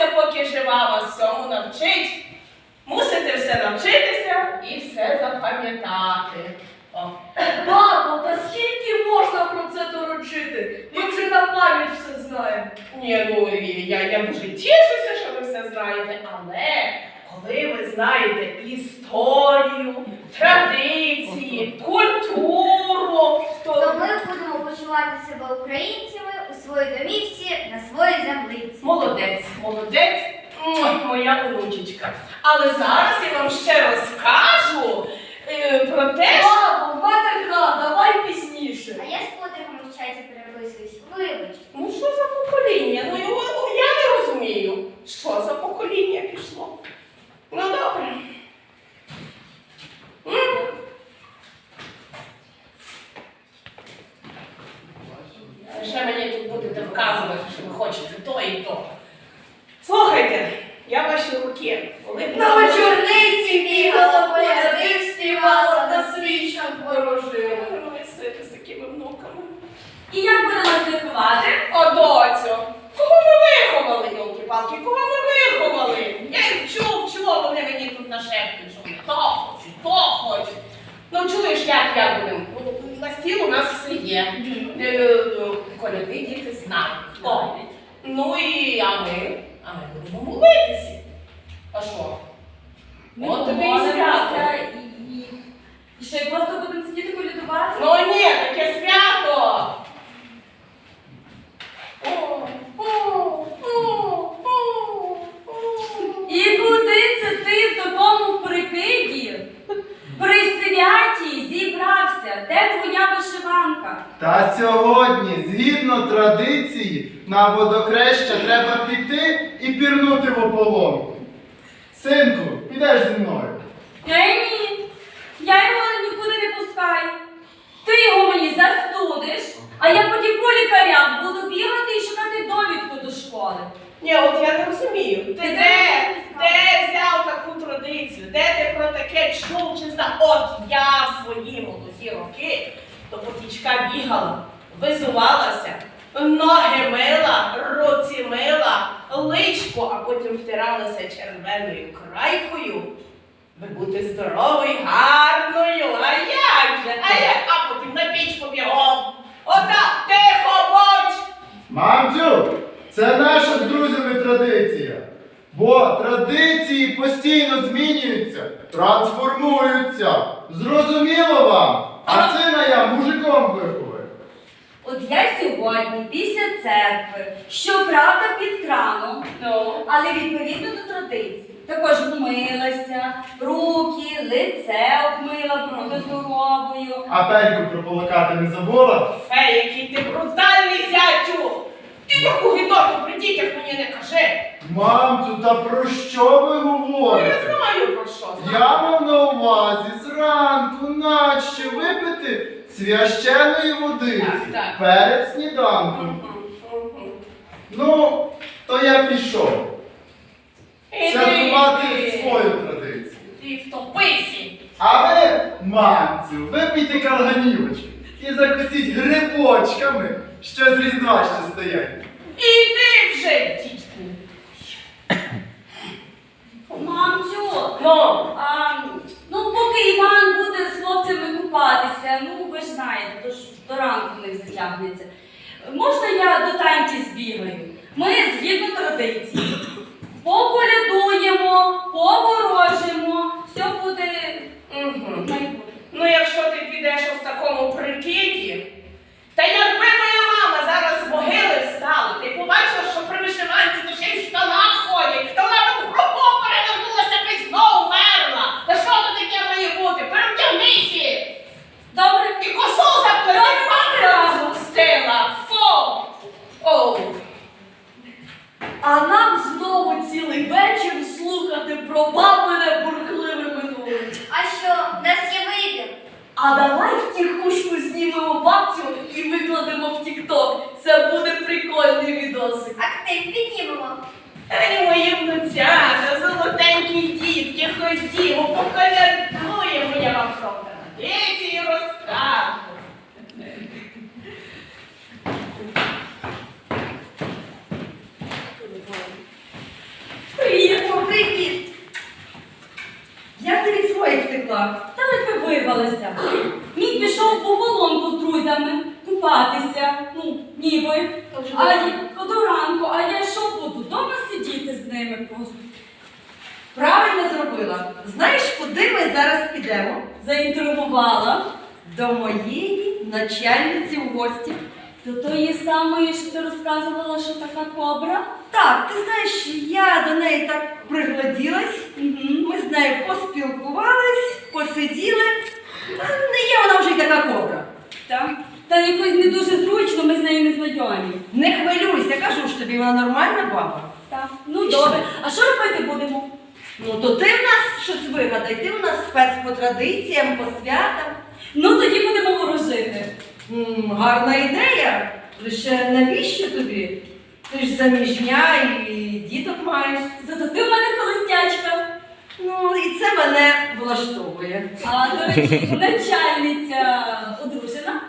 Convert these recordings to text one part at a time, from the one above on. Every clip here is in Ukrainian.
Бабця, поки жива, вас всьому навчить. Мусите все навчитися і все запам'ятати. О. Бабо, та скільки можна про це торочити? Ми вже на пам'ять все знаємо. Ні, ну я, я дуже тішуся, що ви все знаєте, але коли ви знаєте історію, традиції, культуру, То то ми будемо почувати себе українцями своїй домівці на своїй землиці. молодець, молодець, Муа, моя онучечка. Але зараз я вам ще розкажу е, про те, що мене гра, давай пізніше. А я з подругами в переписуюсь. Вибач. ну що за покоління? Ну його ну, я не розумію, що за покоління пішло. Ну добре. М. Ще мені будете вказувати, що ви хочете то і то. Слухайте, я ваші руки, На вечорниці бігала, поляди співала, на свічках ворожила. Ви сидите з такими внуками. І як будемо святкувати? О, доцю, кого ми виховали, йолки-палки, кого ми виховали? Я їх вчу, вчу, вони мені тут нашептують, що то хочуть, то хочуть. Ну чуєш, як я будемо? На стіл у нас все є. Коляди діти знають. О, ну і а ми, а ми будемо молитися. А що? От тобі і свято. і, і, і що, і просто будемо сидіти колядувати? Ну ні, таке свято. О, о, о, о, о. І куди це ти в такому прикиді? При святі зібрався. Де твоя вишиванка? Та сьогодні, згідно традиції, на водохреща треба піти і пірнути в ополонку. Синку, підеш зі мною. Е, ні. Я його нікуди не пускаю. Ти його мені застудиш, а я потім по лікарям буду бігати і шукати довідку до школи. Ні, от я не розумію. Ти Ти де, де? де взяв таку традицію? Де ти про таке чув чи знав? От я в свої молоді роки до потічка бігала, визувалася, ноги мила, руці мила, личко, а потім втиралася червоною крайкою. Ви бути здоровою, гарною, а як же? А як? А потім на пічку бігом. Отак, тихо будь! Мамцю, це наша з друзями традиція. Бо традиції постійно змінюються, трансформуються. Зрозуміло вам? А сина я мужиком виховую. От я сьогодні після церкви, щоправда під краном, Ну. але відповідно до традиції. Також вмилася, руки, лице обмила здоровою. А пельку прополакати не забула? Фе, який ти брутальний зятю! Ти таку гідоту при дітях мені не кажи! Мамцю, та про що ви Ну, я говорите? знаю про що. знаю. Я мав на увазі зранку наче випити священої водиці Так, так. перед сніданком. Мгм, мгм. Ну, то я пішов. Іди, Святкувати іди. свою традицію. Ти втопися! А ви, мамцю, випийте калганівочки і закусіть грибочками, що з різдва ще стоять. Іди вже, дітку! Мамцю, Ну, а, ну поки Іван буде з хлопцями купатися, ну ви ж знаєте, то ж до ранку в них затягнеться. Можна я до танці збігаю? Ми згідно традиції. Поколядуємо, поворожимо, все буде Мгм. майбутнє. ну якщо ти підеш в такому прикиді, та якби моя мама зараз з могили встала, ти побачила, що при вишиванці то ще й в штанах ходять, то вона б кругом перевернулася б і знову вмерла. Та що то таке має бути? Перевдягнися! Добре, І косу заплети мати разом стила. Фу! Оу! А нам знову цілий вечір слухати мене бурхливе минуле. А що, в нас є вибір? А давай втіхушку знімемо бабцю і викладемо в Тік-Ток. Це буде прикольний відосик. Актив піднімемо. Ей, мої внуця, золотенькі дітки, ходімо, поколядуємо, я вам про традиції розкажу. ледь втекла. Та ледве. Мій пішов по полонку з друзями купатися. Ну, ніби. А я до ранку, а я що буду? Дома сидіти з ними просто. Правильно зробила. Знаєш, куди ми зараз підемо? Заінтригувала. До моєї начальниці в гості. До тої самої, що ти розказувала, що така кобра. Так, ти знаєш, я до неї так пригладілась. Ми з нею поспілкувались, посиділи. Не є вона вже й така кобра. Так. Та якось не дуже зручно, ми з нею не знайомі. Не хвилюйся, кажу ж тобі, вона нормальна баба. Так. Ну І добре. що? А що робити будемо? Ну то ти в нас щось вигадай, ти в нас спец по традиціям, по святам. Ну тоді будемо ворожити. М, гарна ідея. Лише навіщо тобі? Ти ж заміжня і діток маєш. Зато ти в мене холостячка. Ну і це мене влаштовує. А до речі, начальниця одружена.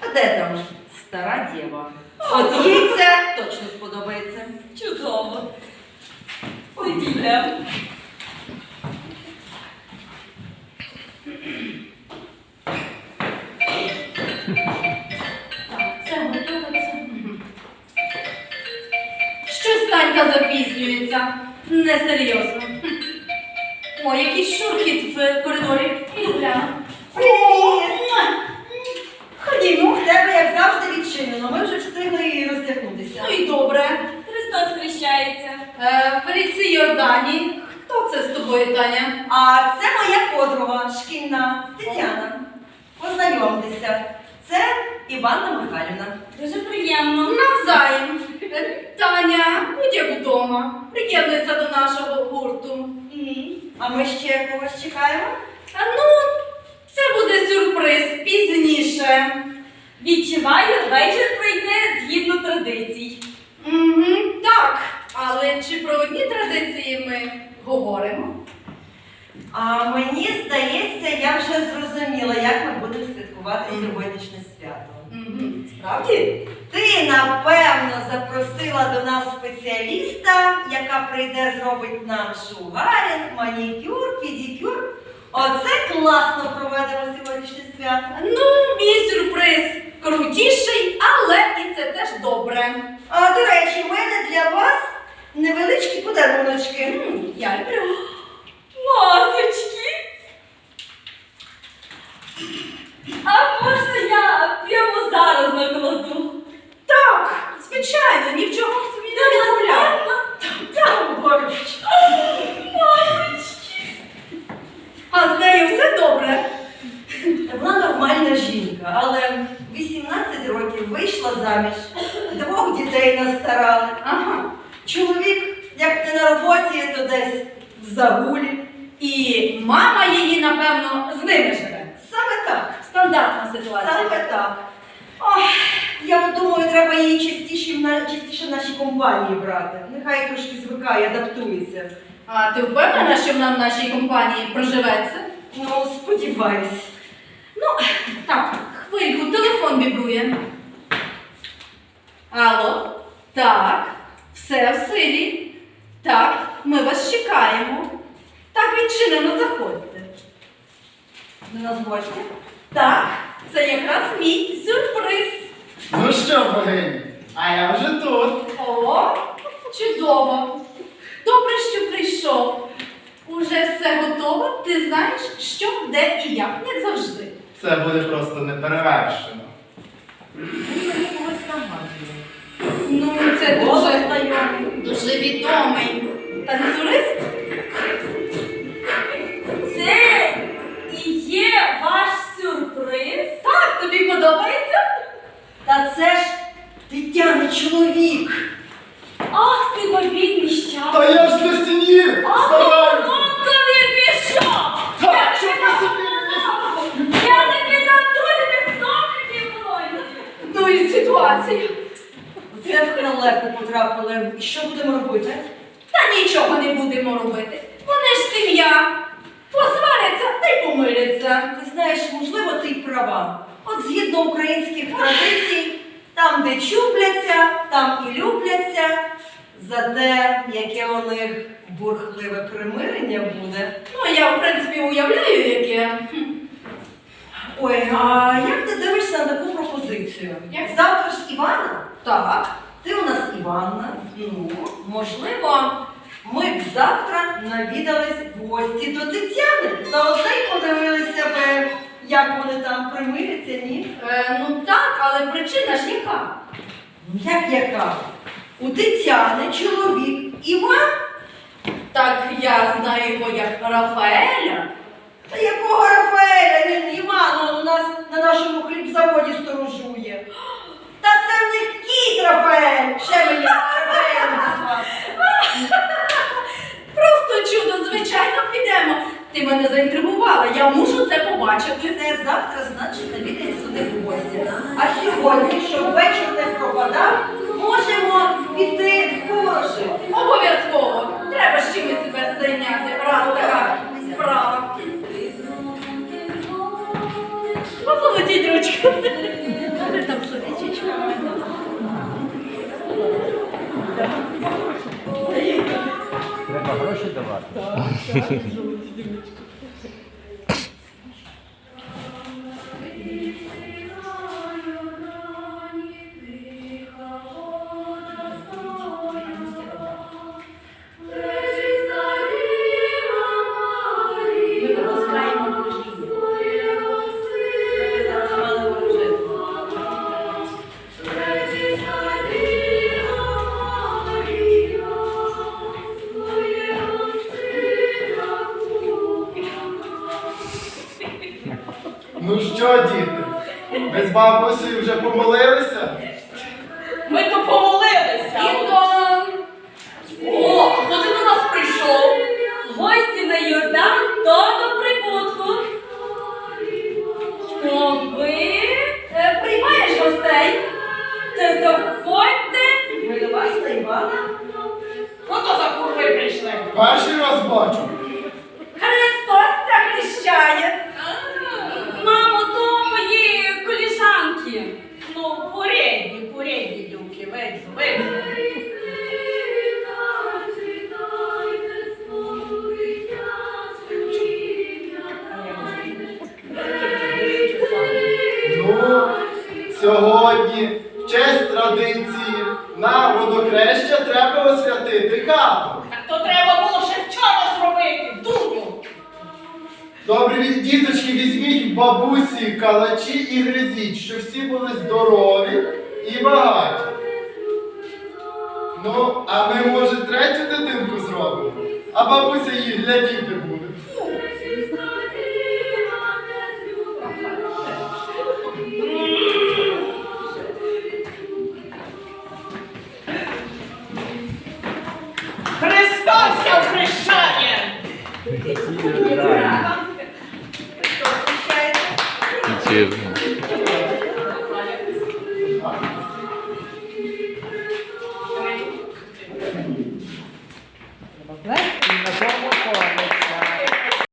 А де там стара дєва? От їй це точно сподобається. Чудово. Тоді йдемо. Це готово, це. Щось Танька запізнюється. Несерйозно. О, якийсь шурхіт в коридорі. Гляну. Ходімо, в тебе, як завжди, відчинено. Ми вже встигли роздягнутися. Ну і добре. Христос хрещається. Е, Феліцій Йордані. Хто це з тобою, Таня? А це моя подруга, шкільна Тетяна. Познайомтеся. Це Іванна Михайлівна. Дуже приємно. Навзаєм. Таня, будь як вдома. Приєднуйся до нашого гурту. А ми ще когось чекаємо? А ну, це буде сюрприз пізніше. Відчуваю, вечір пройде згідно традицій. Угу, так, але чи про одні традиції ми говоримо? А мені здається, я вже зрозуміла, як ми будемо святкувати сьогоднішнє свято. Угу. Справді? Ти, напевно, запросила до нас спеціаліста, яка прийде, зробить нам шугарінг, манікюр, педикюр. Оце класно проведемо сьогоднішнє свято. Ну, мій сюрприз крутіший, але і це теж добре. А до речі, в мене для вас невеличкі подаруночки. М, Я люблю. Масочки. А можна я прямо зараз накладу? Так, звичайно, ні в чому собі не відмовляю. Так, Борщ. А з нею все добре. Вона нормальна жінка, але 18 років вийшла заміж, двох дітей настарали. Ага. Чоловік, як не на роботі, то десь в загулі. І мама її, напевно, з ними живе. Саме так. Стандартна ситуація. Саме так. Ох, я от думаю, треба її частіше в, на, частіше в нашій компанії брати. Нехай трошки звикає, адаптується. А ти впевнена, що вона в нашій компанії проживеться? Ну, сподіваюсь. Ну, так, хвильку, телефон вібрує. Алло, так, все в силі. Так, ми вас чекаємо. Так, відчинено, заходьте. До нас гості. Так, це якраз мій сюрприз. Ну що, богині, а я вже тут. О, чудово. Добре, що прийшов. Уже все готово. Ти знаєш, що, де і як, як завжди. Це буде просто неперевершено. Мені когось нагадує. Ситуація. Це в халепу потрапили. І що будемо робити? Та нічого не будемо робити. Вони ж сім'я. Посваряться та й помиряться. Ти знаєш, можливо, ти й права. От згідно українських традицій, там, де чубляться, там і любляться. за те, яке у них бурхливе примирення буде. Ну, я, в принципі, уявляю, яке. Ой, а як ти дивишся на таку пропозицію? Як? Івана? Так. Ти у нас Іванна. Ну, можливо, ми б завтра навідались в гості до Тетяни. Заодно й подивилися би, як вони там примиряться, ні? Е, ну так, але причина ж яка? Ну, Як яка? У Тетяни чоловік Іван. Так я знаю його як Рафаеля. Та якого Рафаеля він Іван он у нас на нашому хлібзаводі сторожує. Кіт Рафаель. Ще мені трофеєм. Просто чудо, звичайно, підемо. Ти мене заінтригувала, я мушу це побачити. Це завтра, значить, навіть сюди в гості. А сьогодні, щоб вечір не пропадав, Ну що, діти? Ви з бабусею вже помолилися? Ми то помолилися. Дідон! О, хто ти до нас прийшов? Гості на Йордан то до прибутку. То ви Е, Приймаєш гостей? Та заходьте. Ми до вас Івана. Ну то за курви прийшли. Перший на водохреща треба освятити хату. Так то треба було ще вчора зробити, дурню. Добре, діточки, візьміть бабусі калачі і гризіть, щоб всі були здорові і багаті. Ну, а ми, може, третю дитинку зробимо, а бабуся її глядіти буде.